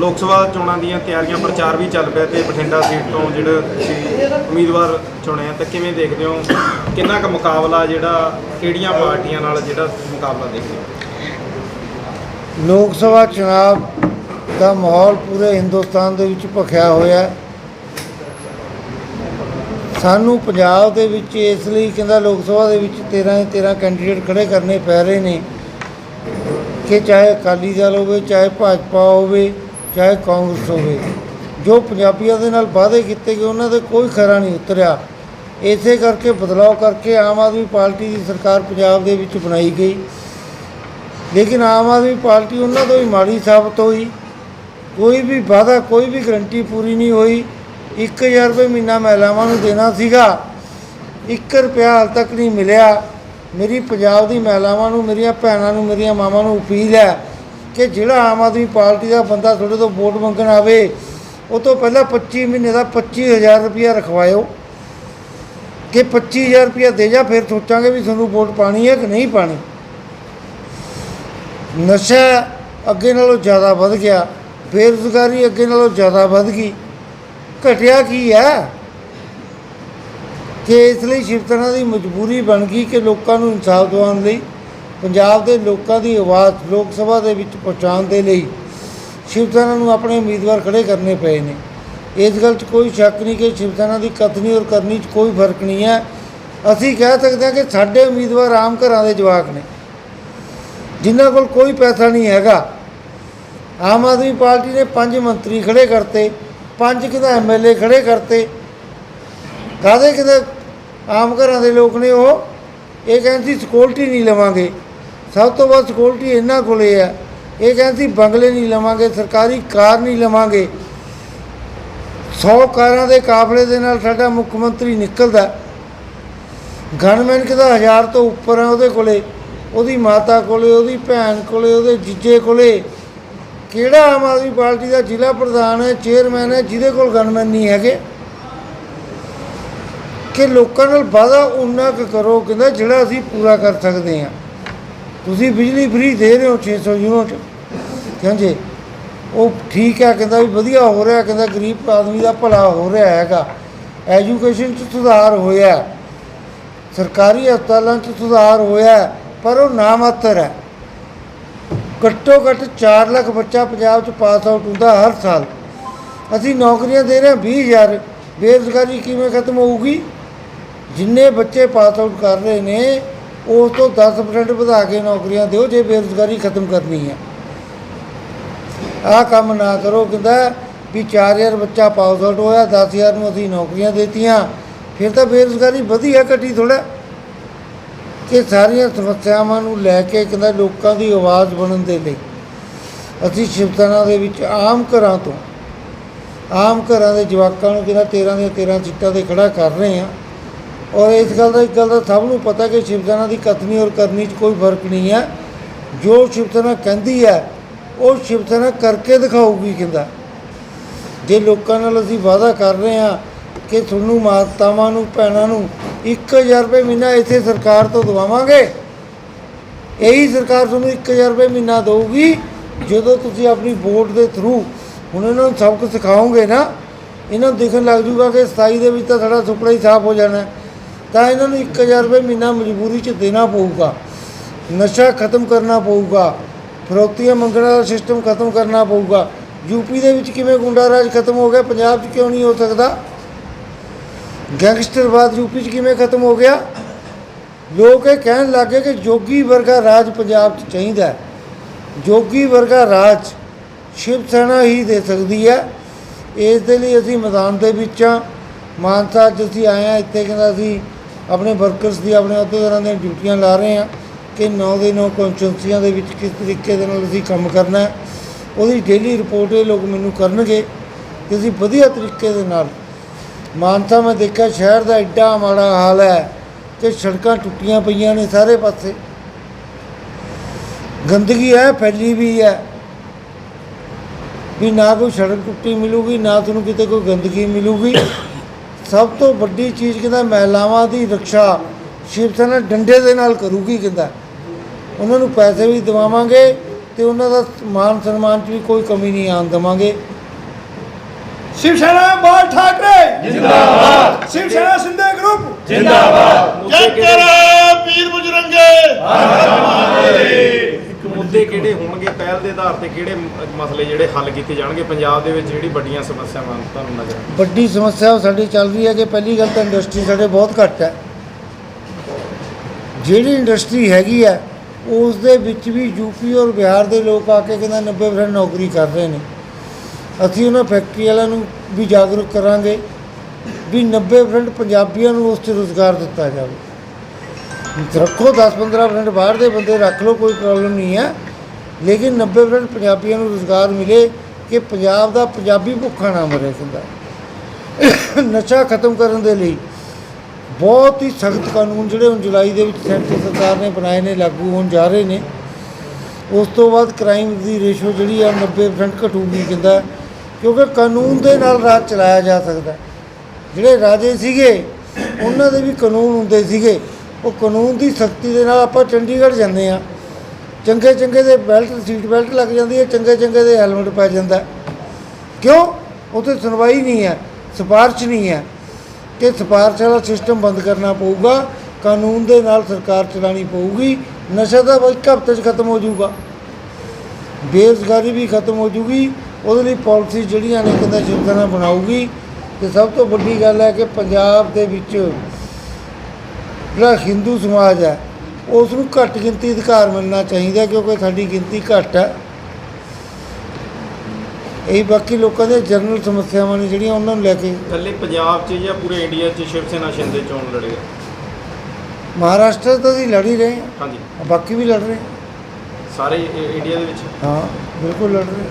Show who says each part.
Speaker 1: ਲੋਕ ਸਭਾ ਚੋਣਾਂ ਦੀਆਂ ਤਿਆਰੀਆਂ, ਪ੍ਰਚਾਰ ਵੀ ਚੱਲ ਪਿਆ ਤੇ ਬਠਿੰਡਾ ਸੀਟ ਤੋਂ ਜਿਹੜਾ ਤੁਸੀਂ ਉਮੀਦਵਾਰ ਚੁਣੇ ਆ, ਤੇ ਕਿਵੇਂ ਦੇਖਦੇ ਹੋ? ਕਿੰਨਾ ਕੁ ਮੁਕਾਬਲਾ ਜਿਹੜਾ ਕਿਹੜੀਆਂ ਪਾਰਟੀਆਂ ਨਾਲ ਜਿਹੜਾ ਮੁਕਾਬਲਾ ਦੇਖਦੇ ਹੋ?
Speaker 2: ਲੋਕ ਸਭਾ ਚੁਣਾਵ ਦਾ ਮਾਹੌਲ ਪੂਰੇ ਹਿੰਦੁਸਤਾਨ ਦੇ ਵਿੱਚ ਭਖਿਆ ਹੋਇਆ ਸਾਨੂੰ ਪੰਜਾਬ ਦੇ ਵਿੱਚ ਇਸ ਲਈ ਕਹਿੰਦਾ ਲੋਕ ਸਭਾ ਦੇ ਵਿੱਚ 13 ਦੇ 13 ਕੈਂਡੀਡੇਟ ਖੜੇ ਕਰਨੇ ਪੈ ਰਹੇ ਨੇ ਕਿ ਚਾਹੇ ਅਕਾਲੀ ਦਲ ਹੋਵੇ, ਚਾਹੇ ਭਾਜਪਾ ਹੋਵੇ ਚਾਹੇ ਕਾਂਗਰਸ ਹੋਵੇ, ਜੋ ਪੰਜਾਬੀਆਂ ਦੇ ਨਾਲ ਵਾਅਦੇ ਕੀਤੇ ਗਏ, ਉਹਨਾਂ ਦੇ ਕੋਈ ਖਰਾ ਨਹੀਂ ਉਤਰਿਆ। ਇਸੇ ਕਰਕੇ ਬਦਲਾਅ ਕਰਕੇ ਆਮ ਆਦਮੀ ਪਾਰਟੀ ਦੀ ਸਰਕਾਰ ਪੰਜਾਬ ਦੇ ਵਿੱਚ ਬਣਾਈ ਗਈ। ਲੇਕਿਨ ਆਮ ਆਦਮੀ ਪਾਰਟੀ ਉਹਨਾਂ ਤੋਂ ਹੀ ਮਾੜੀ ਸਾਬਤ ਹੋਈ। ਕੋਈ ਵੀ ਵਾਅਦਾ, ਕੋਈ ਵੀ ਗਰੰਟੀ ਪੂਰੀ ਨਹੀਂ ਹੋਈ। 1000 ਰੁਪਏ ਮਹੀਨਾ ਮਹਿਲਾਵਾਂ ਨੂੰ ਦੇਣਾ ਸੀਗਾ। 1 ਰੁਪਿਆ ਹਾਲ ਤੱਕ ਨਹੀਂ ਮਿਲਿਆ। ਮੇਰੀ ਪੰਜਾਬ ਦੀ ਮਹਿਲਾਵਾਂ ਨੂੰ, ਮੇਰੀਆਂ ਭੈਣਾਂ ਨੂੰ, ਮੇਰੀਆਂ ਮਾਵਾਂ ਨੂੰ ਅਪੀਲ ਹੈ ਕਿ ਜਿਹੜਾ ਆਮ ਆਦਮੀ ਪਾਰਟੀ ਦਾ ਬੰਦਾ ਤੁਹਾਡੇ ਤੋਂ ਵੋਟ ਮੰਗਣ ਆਵੇ, ਉਹ ਤੋਂ ਪਹਿਲਾਂ 25 ਮਹੀਨੇ ਦਾ 25000 ਰੁਪਇਆ ਰਖਵਾਇਓ। ਕਿ 25000 ਰੁਪਇਆ ਦੇ ਜਾ, ਫਿਰ ਸੋਚਾਂਗੇ ਵੀ ਤੁਹਾਨੂੰ ਵੋਟ ਪਾਣੀ ਹੈ ਕਿ ਨਹੀਂ ਪਾਣੀ। ਨਸ਼ਾ ਅੱਗੇ ਨਾਲੋਂ ਜ਼ਿਆਦਾ ਵੱਧ ਗਿਆ, ਬੇਰੁਜ਼ਗਾਰੀ ਅੱਗੇ ਨਾਲੋਂ ਜ਼ਿਆਦਾ ਵੱਧ ਗਈ। ਘਟਿਆ ਕੀ ਹੈ? ਕਿ ਇਸ ਲਈ ਸ਼ਿਵ ਸੈਨਾ ਦੀ ਮਜਬੂਰੀ ਬਣ ਗਈ ਕਿ ਲੋਕਾਂ ਨੂੰ ਇਨਸਾਫ ਦਿਵਾਉਣ ਲਈ ਪੰਜਾਬ ਦੇ ਲੋਕਾਂ ਦੀ ਆਵਾਜ਼ ਲੋਕ ਸਭਾ ਦੇ ਵਿੱਚ ਪਹੁੰਚਾਉਣ ਦੇ ਲਈ ਸ਼ਿਵ ਸੈਨਾ ਨੂੰ ਆਪਣੇ ਉਮੀਦਵਾਰ ਖੜੇ ਕਰਨੇ ਪਏ ਨੇ। ਇਸ ਗੱਲ 'ਚ ਕੋਈ ਸ਼ੱਕ ਨਹੀਂ ਕਿ ਸ਼ਿਵ ਸੈਨਾ ਦੀ ਕਥਨੀ ਔਰ ਕਰਨੀ 'ਚ ਕੋਈ ਫ਼ਰਕ ਨਹੀਂ ਹੈ। ਅਸੀਂ ਕਹਿ ਸਕਦੇ ਹਾਂ ਕਿ ਸਾਡੇ ਉਮੀਦਵਾਰ ਆਮ ਘਰਾਂ ਦੇ ਜਵਾਕ ਨੇ। ਜਿਨ੍ਹਾਂ ਕੋਲ ਕੋਈ ਪੈਸਾ ਨਹੀਂ ਹੈਗਾ। ਆਮ ਆਦਮੀ ਪਾਰਟੀ ਨੇ ਪੰਜ ਮੰਤਰੀ ਖੜੇ ਕਰਤੇ, ਪੰਜ ਕਿਦਾ ਐਮਐਲਏ ਖੜੇ ਕਰਤੇ। ਕਾਦੇ ਕਿਤੇ ਆਮ ਘਰਾਂ ਦੇ ਲੋਕ ਨੇ ਉਹ? ਇਹ ਕਹਿੰਦੇ ਸੀ ਨਹੀਂ ਲਵਾਂਗੇ। ਸਭ ਤੋਂ ਵੱਧ ਸਿਕਿਉਰਟੀ ਇਹਨਾਂ ਕੋਲੇ ਹੈ। ਇਹ ਕਹਿੰਦੇ ਸੀ, ਬੰਗਲੇ ਨਹੀਂ ਲਵਾਂਗੇ, ਸਰਕਾਰੀ ਕਾਰ ਨਹੀਂ ਲਵਾਂਗੇ। 100 ਕਾਰਾਂ ਦੇ ਕਾਫਲੇ ਦੇ ਨਾਲ ਸਾਡਾ ਮੁੱਖ ਮੰਤਰੀ ਨਿਕਲਦਾ। ਗਨਮੈਨ ਕਿਦਾ ਹਜ਼ਾਰ ਤੋਂ ਉੱਪਰ ਹੈ ਉਹਦੇ ਕੋਲੇ। ਉਹਦੀ ਮਾਤਾ ਕੋਲੇ, ਉਹਦੀ ਭੈਣ ਕੋਲੇ, ਉਹਦੇ ਜੀਜੇ ਕੋਲੇ। ਕਿਹੜਾ ਆਮ ਆਦਮੀ ਪਾਰਟੀ ਦਾ ਜ਼ਿਲ੍ਹਾ ਪ੍ਰਧਾਨ ਹੈ ਚੇਅਰਮੈਨ ਹੈ, ਜਿਹਦੇ ਕੋਲ ਗਨਮੈਨ ਨਹੀਂ ਹੈਗੇ? ਕਿ ਲੋਕਾਂ ਨਾਲ ਵਾਅਦਾ ਉਨਾ ਕੁ ਕਰੋ, ਕਹਿੰਦਾ, ਜਿਹੜਾ ਅਸੀਂ ਪੂਰਾ ਕਰ ਸਕਦੇ ਹਾਂ। ਤੁਸੀਂ ਬਿਜਲੀ ਫ੍ਰੀ ਦੇ ਰਹੇ ਹੋ 600 ਯੂਨਿਟ। ਕਹਿੰਦੇ ਉਹ ਠੀਕ ਹੈ, ਕਹਿੰਦਾ ਵੀ ਵਧੀਆ ਹੋ ਰਿਹਾ, ਕਹਿੰਦਾ ਗਰੀਬ ਆਦਮੀ ਦਾ ਭਲਾ ਹੋ ਰਿਹਾ ਹੈਗਾ। ਐਜੂਕੇਸ਼ਨ 'ਚ ਸੁਧਾਰ ਹੋਇਆ ਸਰਕਾਰੀ ਹਸਪਤਾਲਾਂ 'ਚ ਸੁਧਾਰ ਹੋਇਆ ਪਰ ਉਹ ਨਾਮਾਤਰ ਹੈ। ਘੱਟੋ ਘੱਟ 4 ਲੱਖ ਬੱਚਾ ਪੰਜਾਬ 'ਚ ਪਾਸ ਆਊਟ ਹੁੰਦਾ ਹਰ ਸਾਲ। ਅਸੀਂ ਨੌਕਰੀਆਂ ਦੇ ਰਹੇ ਹਾਂ 20000 ਬੇਰੁਜ਼ਗਾਰੀ ਕਿਵੇਂ ਖਤਮ ਹੋਊਗੀ? ਜਿੰਨੇ ਬੱਚੇ ਪਾਸ ਆਊਟ ਕਰ ਰਹੇ ਨੇ ਉਸ ਤੋਂ 10% ਵਧਾ ਕੇ ਨੌਕਰੀਆਂ ਦਿਓ ਜੇ ਬੇਰੁਜ਼ਗਾਰੀ ਖਤਮ ਕਰਨੀ ਹੈ। ਆਹ ਕੰਮ ਨਾ ਕਰੋ, ਕਹਿੰਦਾ ਵੀ 4000 ਬੱਚਾ ਪਾਸ ਆਊਟ ਹੋਇਆ 10000 ਨੂੰ ਅਸੀਂ ਨੌਕਰੀਆਂ ਦੇਤੀਆਂ, ਫਿਰ ਤਾਂ ਬੇਰੁਜ਼ਗਾਰੀ ਵਧੀ ਆ ਘਟੀ ਥੋੜਾ ਕਿ ਸਾਰੀਆਂ ਸਮੱਸਿਆਵਾਂ ਨੂੰ ਲੈ ਕੇ ਕਹਿੰਦਾ ਲੋਕਾਂ ਦੀ ਆਵਾਜ਼ ਬਣਨ ਦੇ ਲਈ ਅਸੀਂ ਸ਼ਿਵ ਸੈਨਾ ਦੇ ਵਿੱਚ ਆਮ ਘਰਾਂ ਤੋਂ, ਆਮ ਘਰਾਂ ਦੇ ਜਵਾਕਾਂ ਨੂੰ ਕਹਿੰਦਾ 13 ਦੀਆਂ 13 ਸੀਟਾਂ ਤੇ ਖੜਾ ਕਰ ਰਹੇ ਹਾਂ। ਔਰ ਇਸ ਗੱਲ ਦਾ ਇੱਕ ਗੱਲ ਦਾ ਸਭ ਨੂੰ ਪਤਾ ਕਿ ਸ਼ਿਵ ਸੈਨਾ ਦੀ ਕਥਨੀ ਔਰ ਕਰਨੀ 'ਚ ਕੋਈ ਫ਼ਰਕ ਨਹੀਂ ਹੈ। ਜੋ ਸ਼ਿਵ ਸੈਨਾ ਕਹਿੰਦੀ ਹੈ, ਉਹ ਸ਼ਿਵ ਸੈਨਾ ਕਰਕੇ ਦਿਖਾਊਗੀ ਕਹਿੰਦਾ। ਜੇ ਲੋਕਾਂ ਨਾਲ ਅਸੀਂ ਵਾਅਦਾ ਕਰ ਰਹੇ ਹਾਂ ਕਿ ਤੁਹਾਨੂੰ ਮਾਤਾਵਾਂ ਨੂੰ, ਭੈਣਾਂ ਨੂੰ 1000 ਰੁਪਏ ਮਹੀਨਾ ਇਸੇ ਸਰਕਾਰ ਤੋਂ ਦਵਾਵਾਂਗੇ, ਇਹੀ ਸਰਕਾਰ ਤੁਹਾਨੂੰ 1000 ਰੁਪਏ ਮਹੀਨਾ ਦੇਊਗੀ। ਜਦੋਂ ਤੁਸੀਂ ਆਪਣੀ ਵੋਟ ਦੇ ਥਰੂ ਹੁਣ ਇਹਨਾਂ ਨੂੰ ਸਭ ਸਬਕ ਸਿਖਾਓਗੇ ਨਾ, ਇਹਨਾਂ ਨੂੰ ਦੇਖਣ ਲੱਗ ਜੂਗਾ ਕਿ 27 ਦੇ ਵਿੱਚ ਤਾਂ ਸਾਡਾ ਸੁਪਨਾ ਹੀ ਸਾਫ਼ ਹੋ ਜਾਣਾ ਤਾਂ ਇਹਨਾਂ ਨੂੰ 1000 ਰੁਪਏ ਮਹੀਨਾ ਮਜਬੂਰੀ 'ਚ ਦੇਣਾ ਪਊਗਾ। ਨਸ਼ਾ ਖਤਮ ਕਰਨਾ ਪਊਗਾ। ਫਰੋਤੀਆਂ ਮੰਗਣ ਦਾ ਸਿਸਟਮ ਖਤਮ ਕਰਨਾ ਪਊਗਾ। ਯੂਪੀ ਦੇ ਵਿੱਚ ਕਿਵੇਂ ਗੁੰਡਾ ਰਾਜ ਖਤਮ ਹੋ ਗਿਆ? ਪੰਜਾਬ 'ਚ ਕਿਉਂ ਨਹੀਂ ਹੋ ਸਕਦਾ? ਗੈਂਗਸਟਰਵਾਦ ਯੂਪੀ 'ਚ ਕਿਵੇਂ ਖਤਮ ਹੋ ਗਿਆ? ਲੋਕ ਇਹ ਕਹਿਣ ਲੱਗੇ ਕਿ ਜੋਗੀ ਵਰਗਾ ਰਾਜ ਪੰਜਾਬ 'ਚ ਚਾਹੀਦਾ ਜੋਗੀ ਵਰਗਾ ਰਾਜ ਸ਼ਿਵ ਸੈਨਾ ਹੀ ਦੇ ਸਕਦੀ ਹੈ। ਇਸ ਦੇ ਲਈ ਅਸੀਂ ਮੈਦਾਨ ਦੇ ਵਿੱਚ ਹਾਂ। ਮਾਨਸਾ 'ਚ ਅਸੀਂ ਆਏ ਹਾਂ, ਇੱਥੇ ਕਹਿੰਦਾ ਅਸੀਂ ਆਪਣੇ ਵਰਕਰਸ ਦੀ ਆਪਣੇ ਅਹੁਦੇਦਾਰਾਂ ਦੀਆਂ ਡਿਊਟੀਆਂ ਲਾ ਰਹੇ ਹਾਂ ਕਿ 9 ਦੇ 9 ਕੌਂਸਟੀਟਿਊਂਸੀਆਂ ਦੇ ਵਿੱਚ ਕਿਸ ਤਰੀਕੇ ਦੇ ਨਾਲ ਅਸੀਂ ਕੰਮ ਕਰਨਾ ਹੈ। ਉਹਦੀ ਡੇਲੀ ਰਿਪੋਰਟ ਇਹ ਲੋਕ ਮੈਨੂੰ ਕਰਨਗੇ ਕਿ ਅਸੀਂ ਵਧੀਆ ਤਰੀਕੇ ਦੇ ਨਾਲ ਮਾਨਸਾ ਮੈਂ ਦੇਖਿਆ ਸ਼ਹਿਰ ਦਾ ਐਡਾ ਮਾੜਾ ਹਾਲ ਹੈ ਕਿ ਸੜਕਾਂ ਟੁੱਟੀਆਂ ਪਈਆਂ ਨੇ ਸਾਰੇ ਪਾਸੇ। ਗੰਦਗੀ ਹੈ, ਫੈਲੀ ਵੀ ਹੈ। ਵੀ ਨਾ ਕੋਈ ਸੜਕ ਟੁੱਟੀ ਮਿਲੂਗੀ, ਨਾ ਤੁਹਾਨੂੰ ਕਿਤੇ ਕੋਈ ਗੰਦਗੀ ਮਿਲੂਗੀ। ਸਭ ਤੋਂ ਵੱਡੀ ਚੀਜ਼ ਕਹਿੰਦਾ ਮਹਿਲਾਵਾਂ ਦੀ ਰੱਖਿਆ ਸ਼ਿਵ ਸੈਨਾ ਡੰਡੇ ਦੇ ਨਾਲ ਕਰੂਗੀ ਕਹਿੰਦਾ। ਉਹਨਾਂ ਨੂੰ ਪੈਸੇ ਵੀ ਦਿਵਾਵਾਂਗੇ ਤੇ ਉਹਨਾਂ ਦਾ ਮਾਨ ਸਨਮਾਨ 'ਚ ਵੀ ਕੋਈ ਕਮੀ ਨਹੀਂ ਆਣ ਦਵਾਂਗੇ।
Speaker 3: ਸ਼ਿਵ ਸੈਨਾ ਬਾਲ ਠਾਕਰੇ! ਜਿੰਦਾਬਾਦ! ਸ਼ਿਵ ਸੈਨਾ
Speaker 1: ਸਿੰਧੇ
Speaker 4: ਗਰੁੱਪ!
Speaker 1: ਜਿੰਦਾਬਾਦ!
Speaker 4: ਜੈ ਤੇਰਾ ਪੀਰ ਬੁਜਰੰਗੇ!
Speaker 1: ਹਰ ਹਰ ਮਹਾਦੇਵ ਮੁੱਦੇ ਕਿਹੜੇ ਹੋਣਗੇ, ਪਹਿਲ ਦੇ ਆਧਾਰ ਤੇ ਕਿਹੜੇ ਮਸਲੇ ਜਿਹੜੇ ਹੱਲ ਕੀਤੇ ਜਾਣਗੇ, ਪੰਜਾਬ ਦੇ ਵਿੱਚ ਜਿਹੜੀ ਵੱਡੀਆਂ ਸਮੱਸਿਆਵਾਂ ਤੁਹਾਨੂੰ ਨਜ਼ਰ
Speaker 2: ਵੱਡੀ ਸਮੱਸਿਆ ਸਾਡੀ ਚੱਲ ਰਹੀ ਹੈ ਕਿ ਪਹਿਲੀ ਗੱਲ ਤਾਂ ਇੰਡਸਟਰੀ ਸਾਡੇ ਬਹੁਤ ਘੱਟ ਹੈ। ਜਿਹੜੀ ਇੰਡਸਟਰੀ ਹੈਗੀ ਹੈ ਉਸ ਦੇ ਵਿੱਚ ਵੀ ਯੂਪੀ ਔਰ ਬਿਹਾਰ ਦੇ ਲੋਕ ਆ ਕੇ ਕਹਿੰਦਾ 90% ਨੌਕਰੀ ਕਰ ਰਹੇ ਨੇ। ਅਸੀਂ ਉਹਨਾਂ ਫੈਕਟਰੀ ਵਾਲਿਆਂ ਨੂੰ ਵੀ ਜਾਗਰੂਕ ਕਰਾਂਗੇ ਵੀ 90% ਪੰਜਾਬੀਆਂ ਨੂੰ ਉਸ 'ਚ ਰੁਜ਼ਗਾਰ ਦਿੱਤਾ ਜਾਵੇ। ਰੱਖੋ 10-15% ਬਾਹਰ ਦੇ ਬੰਦੇ ਰੱਖ ਲਓ, ਕੋਈ ਪ੍ਰੋਬਲਮ ਨਹੀਂ ਹੈ। ਲੇਕਿਨ 90% ਪੰਜਾਬੀਆਂ ਨੂੰ ਰੁਜ਼ਗਾਰ ਮਿਲੇ ਕਿ ਪੰਜਾਬ ਦਾ ਪੰਜਾਬੀ ਭੁੱਖਾ ਨਾ ਮਰੇ ਕਹਿੰਦਾ ਨਸ਼ਾ ਖਤਮ ਕਰਨ ਦੇ ਲਈ ਬਹੁਤ ਹੀ ਸਖਤ ਕਾਨੂੰਨ ਜਿਹੜੇ ਹੁਣ ਜੁਲਾਈ ਦੇ ਵਿੱਚ ਸੈਂਟਰ ਸਰਕਾਰ ਨੇ ਬਣਾਏ ਨੇ, ਲਾਗੂ ਹੋਣ ਜਾ ਰਹੇ ਨੇ। ਉਸ ਤੋਂ ਬਾਅਦ ਕ੍ਰਾਈਮ ਦੀ ਰੇਸ਼ੋ ਜਿਹੜੀ ਆ 90% ਘਟੂਗੀ ਕਹਿੰਦਾ, ਕਿਉਂਕਿ ਕਾਨੂੰਨ ਦੇ ਨਾਲ ਰਾਜ ਚਲਾਇਆ ਜਾ ਸਕਦਾ। ਜਿਹੜੇ ਰਾਜੇ ਸੀਗੇ, ਉਹਨਾਂ ਦੇ ਵੀ ਕਾਨੂੰਨ ਹੁੰਦੇ ਸੀਗੇ। ਉਹ ਕਾਨੂੰਨ ਦੀ ਸਖਤੀ ਦੇ ਨਾਲ ਆਪਾਂ ਚੰਡੀਗੜ੍ਹ ਜਾਂਦੇ ਆ ਚੰਗੇ ਚੰਗੇ ਦੇ ਬੈਲਟ, ਸੀਟ ਬੈਲਟ ਲੱਗ ਜਾਂਦੀ ਹੈ, ਚੰਗੇ ਚੰਗੇ ਦੇ ਹੈਲਮਟ ਪੈ ਜਾਂਦਾ ਕਿਉਂ? ਉੱਥੇ ਸੁਣਵਾਈ ਨਹੀਂ ਹੈ, ਸਿਫਾਰਿਸ਼ ਨਹੀਂ ਹੈ ਕਿ ਸਿਫਾਰਿਸ਼ ਵਾਲਾ ਸਿਸਟਮ ਬੰਦ ਕਰਨਾ ਪਊਗਾ, ਕਾਨੂੰਨ ਦੇ ਨਾਲ ਸਰਕਾਰ ਚਲਾਣੀ ਪਊਗੀ, ਨਸ਼ਾ ਤਾਂ ਇੱਕ ਹਫ਼ਤੇ 'ਚ ਖਤਮ ਹੋ ਜਾਊਗਾ। ਬੇਰੁਜ਼ਗਾਰੀ ਵੀ ਖਤਮ ਹੋ ਜੂਗੀ ਉਹਦੇ ਲਈ ਪਾਲਿਸੀ ਜਿਹੜੀਆਂ ਨੇ ਕਹਿੰਦਾ ਸ਼ਿਵ ਬਣਾਊਗੀ, ਤੇ ਸਭ ਤੋਂ ਵੱਡੀ ਗੱਲ ਹੈ ਕਿ ਪੰਜਾਬ ਦੇ ਵਿੱਚ ਜਿਹੜਾ ਹਿੰਦੂ ਸਮਾਜ ਹੈ ਉਸ ਨੂੰ ਘੱਟ ਗਿਣਤੀ ਅਧਿਕਾਰ ਮਿਲਣਾ ਚਾਹੀਦਾ ਕਿਉਂਕਿ ਸਾਡੀ ਗਿਣਤੀ ਘੱਟ ਹੈ। ਇਹ ਬਾਕੀ ਲੋਕਾਂ ਦੀਆਂ ਜਨਰਲ ਸਮੱਸਿਆਵਾਂ ਨੇ ਜਿਹੜੀਆਂ ਉਹਨਾਂ ਨੂੰ ਲੈ ਕੇ।
Speaker 1: ਇਕੱਲੇ ਪੰਜਾਬ 'ਚ ਜਾਂ ਪੂਰੇ ਇੰਡੀਆ 'ਚ ਸ਼ਿਵ ਸੈਨਾ ਸ਼ਿੰਦੇ ਚੋਣ ਲੜੇਗਾ
Speaker 2: ਮਹਾਰਾਸ਼ਟਰ ਤਾਂ ਅਸੀਂ ਲੜ ਹੀ ਰਹੇ ਹਾਂ।
Speaker 1: ਹਾਂਜੀ।
Speaker 2: ਬਾਕੀ ਵੀ ਲੜ ਰਹੇ।
Speaker 1: ਸਾਰੇ ਇੰਡੀਆ ਦੇ ਵਿੱਚ?
Speaker 2: ਹਾਂ ਬਿਲਕੁਲ ਲੜ ਰਹੇ।